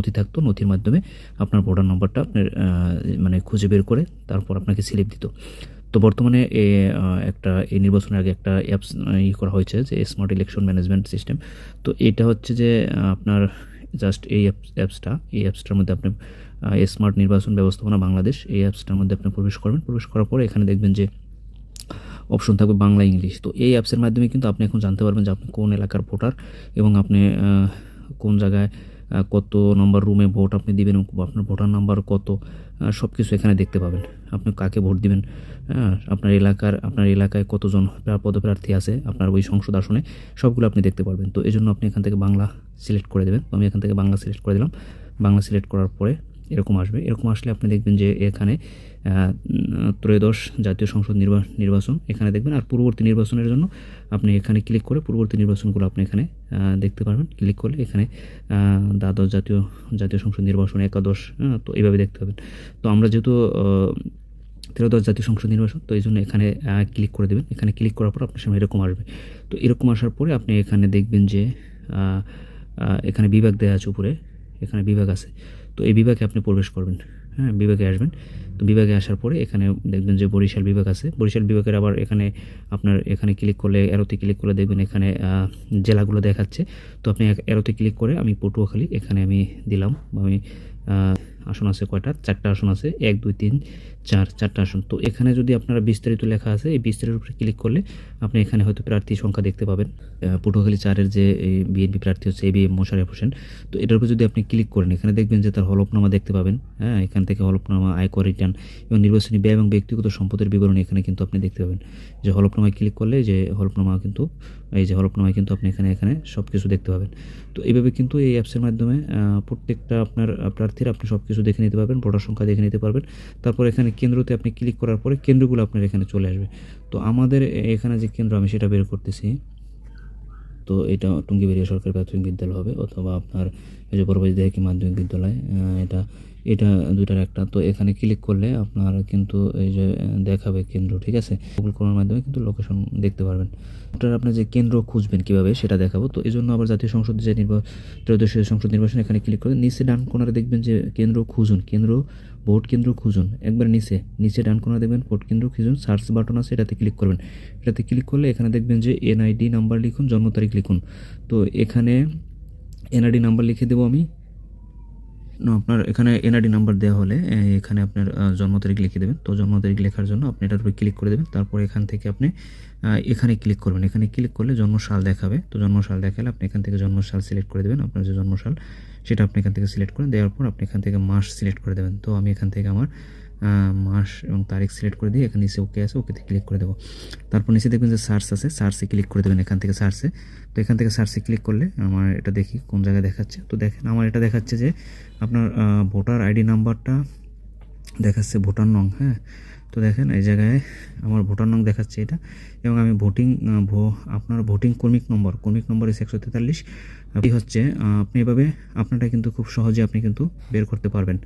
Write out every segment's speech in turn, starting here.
নথি থাকতো নথির মাধ্যমে আপনার ভোটার নম্বরটা আপনার মানে খুঁজে বের করে তারপর আপনাকে স্লিপ দিত। তো বর্তমানে এ, একটা এই নির্বাচনের আগে একটা অ্যাপস ই করা হয়েছে যে স্মার্ট ইলেকশন ম্যানেজমেন্ট সিস্টেম তো এটা হচ্ছে যে আপনার জাস্ট এই অ্যাপসটা এই অ্যাপসটার মধ্যে আপনি স্মার্ট নির্বাচন ব্যবস্থাপনা বাংলাদেশ এই অ্যাপসটার মধ্যে আপনি প্রবেশ করবেন। প্রবেশ করার পরে এখানে দেখবেন যে অপশন থাকবে বাংলা ইংলিশ তো এই অ্যাপসের মাধ্যমে কিন্তু আপনি এখন জানতে পারবেন যে আপনি কোন এলাকার ভোটার এবং আপনি কোন জায়গায় কত নম্বর রুমে ভোট আপনি দেবেন আপনার ভোটার নাম্বার কত সব কিছু এখানে দেখতে পাবেন। আপনি কাকে ভোট দেবেন? আপনার এলাকার, আপনার এলাকায় কতজন পদপ্রার্থী আছে? আপনার ওই সংসদ আসনে সবগুলো আপনি দেখতে পারবেন। তো এই জন্য আপনি এখান থেকে বাংলা সিলেক্ট করে দেবেন। আমি এখান থেকে বাংলা সিলেক্ট করে দিলাম। বাংলা সিলেক্ট করার পরে এরকম আসবে। এরকম আসলে আপনি দেখবেন যে এখানে ত্রয়োদশ জাতীয় সংসদ নির্বা- নির্বাচন এখানে দেখবেন। আর পূর্ববর্তী নির্বাচনের জন্য আপনি এখানে ক্লিক করে পূর্ববর্তী নির্বাচনগুলো আপনি এখানে দেখতে পারবেন। ক্লিক করলে এখানে দ্বাদশ জাতীয় জাতীয় সংসদ নির্বাচন, একাদশ তো এইভাবে দেখতে পাবেন। তো আমরা যেহেতু ত্রয়োদশ জাতীয় সংসদ নির্বাচন, তো এই জন্য এখানে ক্লিক করে দেবেন। এখানে ক্লিক করার পর আপনার সামনে এরকম আসবে। তো এরকম আসার পরে আপনি এখানে দেখবেন যে এখানে বিভাগ দেওয়া আছে উপরে। এখানে বিভাগ আছে। তো এই বিভাগে আপনি প্রবেশ করবেন। হ্যাঁ বিভাগে আসবেন। তো বিভাগে আসার পরে এখানে দেখবেন যে বরিশাল বিভাগ আছে। বরিশাল বিভাগের আবার এখানে আপনার এখানে ক্লিক করলে এরোতে ক্লিক করলে দেখবেন এখানে জেলাগুলো দেখাচ্ছে। তো আপনি এরোতে ক্লিক করে আমি পটুয়াখালী এখানে আমি দিলাম। আমি আসন আছে কয়টা? চারটা আসন আছে। এক, দুই, তিন, চার, চারটা আসন। তো এখানে যদি আপনারা বিস্তারিত লেখা আছে, এই বিস্তারিত উপরে ক্লিক করলে আপনি এখানে হয়তো প্রার্থী সংখ্যা দেখতে পাবেন। পটুয়াখালী চারের যে বিএনপি প্রার্থী হচ্ছে A B M Mosharraf Hossain. তো এটার উপর যদি আপনি ক্লিক করেন, এখানে দেখবেন যে তার হলফনামা দেখতে পাবেন। হ্যাঁ এখান থেকে হলফনামা আয়কর রিটার্ন এবং নির্বাচনী ব্যয় এবং ব্যক্তিগত সম্পদের বিবরণী এখানে কিন্তু আপনি দেখতে পাবেন। যে হলফনামায় ক্লিক করলে যে হলফনামা কিন্তু এই যে হলফনামায় কিন্তু আপনি এখানে এখানে সব কিছু দেখতে পাবেন। তো এইভাবে কিন্তু এই অ্যাপসের মাধ্যমে প্রত্যেকটা আপনার প্রার্থীর আপনি সব কিছু দেখে নিতে পারবেন, ভোটার সংখ্যা দেখে নিতে পারবেন। তারপর এখানে কেন্দ্রতে আপনি ক্লিক করার পরে কেন্দ্রগুলো আপনার এখানে চলে আসবে। তো আমাদের এখানে যে কেন্দ্র আমি সেটা বের করতেছি। তো এটা টুঙ্গিবেরিয়া সরকারি প্রাথমিক বিদ্যালয় হবে, অথবা আপনার এই যে বড়বাজি দেহাকি মাধ্যমিক বিদ্যালয় এটা এটা দুইটার একটা। তো এখানে ক্লিক করলে আপনার কিন্তু এই যে দেখাবে কেন্দ্র, ঠিক আছে? গুগল করার মাধ্যমে কিন্তু লোকেশন দেখতে পারবেন। আপনার আপনার যে কেন্দ্র খুঁজবেন কীভাবে, সেটা দেখাবো। তো এই জন্য আবার জাতীয় সংসদ যে নির্বাচন ত্রয়োদশ সংসদ নির্বাচন, এখানে ক্লিক করে নিচে ডান কোনারে দেখবেন যে কেন্দ্র খুঁজুন। কেন্দ্র, ভোট কেন্দ্র খুঁজুন। একবার নিচে নিচে ডান কোনারে দেখবেন ভোট কেন্দ্র খুঁজুন সার্চ বাটন আছে, এটাতে ক্লিক করবেন। এটাতে ক্লিক করলে এখানে দেখবেন যে এনআইডি নাম্বার লিখুন, জন্ম তারিখ লিখুন। তো এখানে এনআইডি নাম্বার লিখে দেবো আমি। আপনার এখানে এনআরডি নাম্বার দেওয়া হলে এখানে আপনার জন্ম তারিখ লিখে দেবেন। তো জন্ম তারিখ লেখার জন্য আপনি এটার উপরে ক্লিক করে দেবেন। তারপর এখান থেকে আপনি এখানে ক্লিক করবেন। এখানে ক্লিক করলে জন্মশাল দেখাবে। তো জন্মশাল দেখালে আপনি এখান থেকে জন্মশাল সিলেক্ট করে দেবেন। আপনার যে জন্মশাল সেটা আপনি এখান থেকে সিলেক্ট করে দেওয়ার পর আপনি এখান থেকে মাস সিলেক্ট করে দেবেন। তো আমি এখান থেকে আমার মাস এবং তারিখ সিলেক্ট করে দিয়ে এখানে নিচে ওকে আছে ওকেতে ক্লিক করে দেবো। তারপর নিচে দেখবেন যে সার্চ আছে সার্চে ক্লিক করে দেবেন এখান থেকে সার্চে তো এখান থেকে সার্চে ক্লিক করলে আমার এটা দেখি কোন জায়গায় দেখাচ্ছে। তো দেখেন আমার এটা দেখাচ্ছে যে আপনার ভোটার আইডি নাম্বারটা দেখাচ্ছে ভোটার নং হ্যাঁ। তো দেখেন এই জায়গায় আমার ভোটার নং দেখাচ্ছে এটা। এবং আমি ভোটিং আপনার ভোটিং কর্মিক নম্বর কর্মিক নম্বর এসে একশো তেতাল্লিশ। হচ্ছে আপনি এভাবে আপনারটা কিন্তু খুব সহজে আপনি কিন্তু বের করতে পারবেন।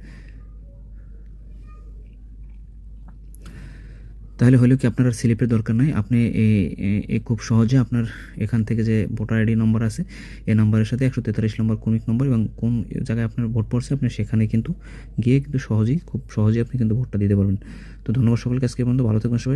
তাহলে হলেও কি আপনার স্লিপের দরকার নাই? আপনি এই- খুব সহজে আপনার এখান থেকে যে ভোটার আইডি নম্বর আছে এই নম্বরের সাথে একশো তেতাল্লিশ নম্বর কমিক নম্বর এবং কোন জায়গায় আপনার ভোট পড়ছে, আপনি সেখানে কিন্তু গিয়ে কিন্তু সহজেই, খুব সহজেই আপনি কিন্তু ভোটটা দিতে পারবেন। তো ধন্যবাদ সকলকে আজকে পর্যন্ত। ভালো থাকবেন সবাই।